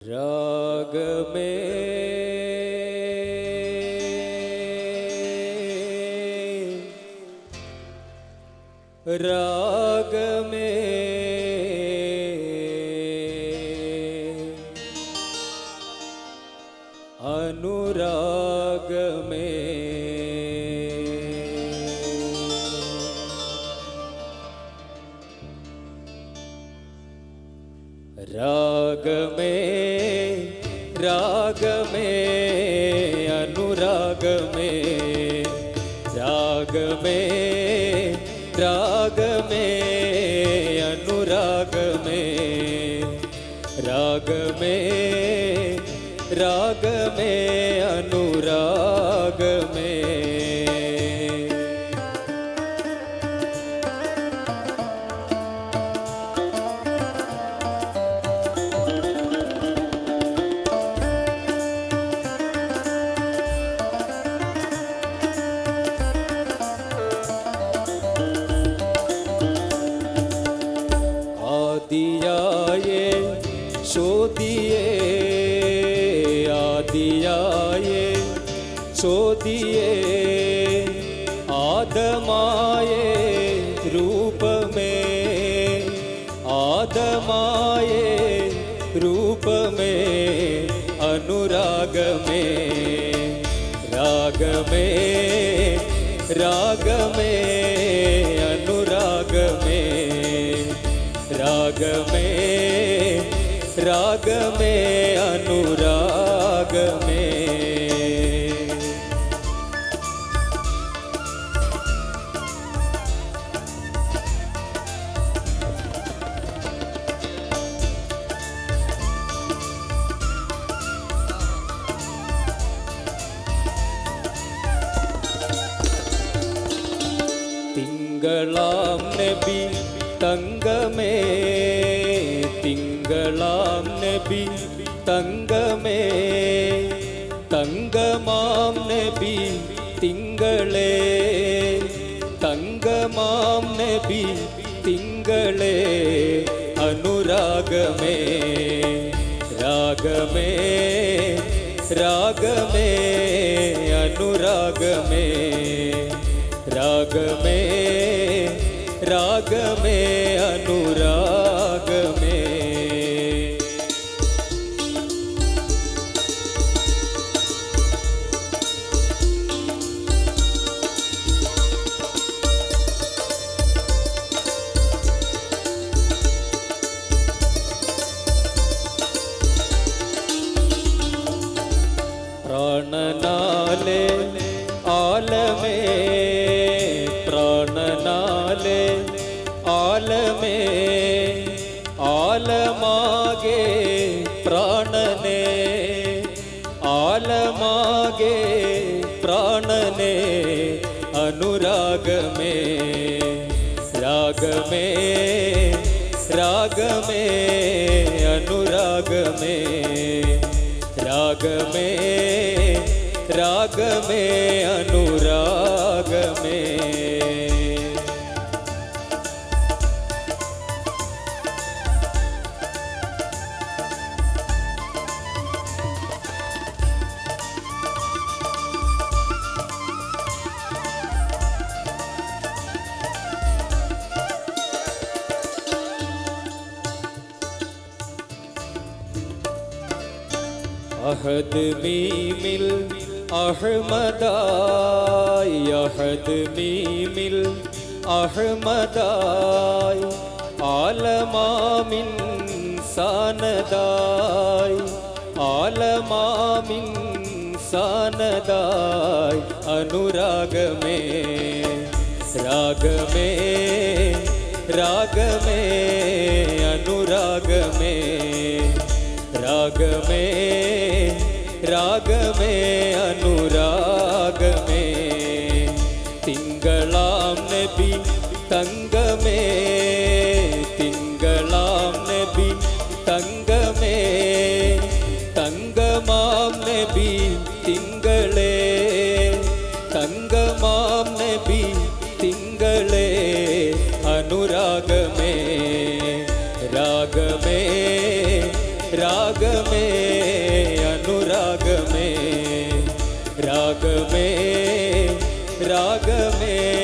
രാഗമേ രാഗമേ അനുരാഗമേ രാഗമേ രാഗമേ അനുരാഗമേ. രാഗമേ രാഗമേ അനുരാഗമേ. രാഗമേ രാഗമേ. ചോദിയേ ആദമായേ രൂപമേ ആദമായേ രൂപമേ അനുരാഗമേ രാഗമേ രാഗമേ അനുരാഗമേ രാഗമേ രാഗമേ അനുരാഗമേ തിങ്കളാം നബി തങ്കമേ തിങ്കളാം നബി തങ്കമേ. തങ്കമാം നബി തിങ്കളേ. തങ്കമാം നബി തിങ്കളേ. അനുരാഗമേ രാഗമേ രാഗമേ അനുരാഗമേ. രാഗമേ രാഗമേ അനുരാഗമേ. പ്രാണനാലെ ആലമേ പ്രാണനാലെ ആലമാകെ പ്രാണനെ അനുരാഗമേ രാഗമേ രാഗമേ അനുരാഗമേ രാഗമേ രാഗമേ അനുരാഗമേ. അഹദ് മീമിൽ അഹ്മദായി അഹദ് മീമിൽ അഹ്മദായി ആലമാമിൻ സാനദായി ആലമാമിൻ സാനദായി അനുരാഗമേ രാഗമേ രാഗമേ അനുരാഗമേ. രാഗമേ രാഗമേ അനുരാഗമേ. തിങ്കളാം നബി തങ്കമേ തിങ്കളാം നബി തങ്കമേ. തങ്കമാം നബി തിങ്കളേ തങ്കമാം നബി തിങ്കളേ. അനുരാഗമേ രാഗമേ രാഗമേ राग में राग में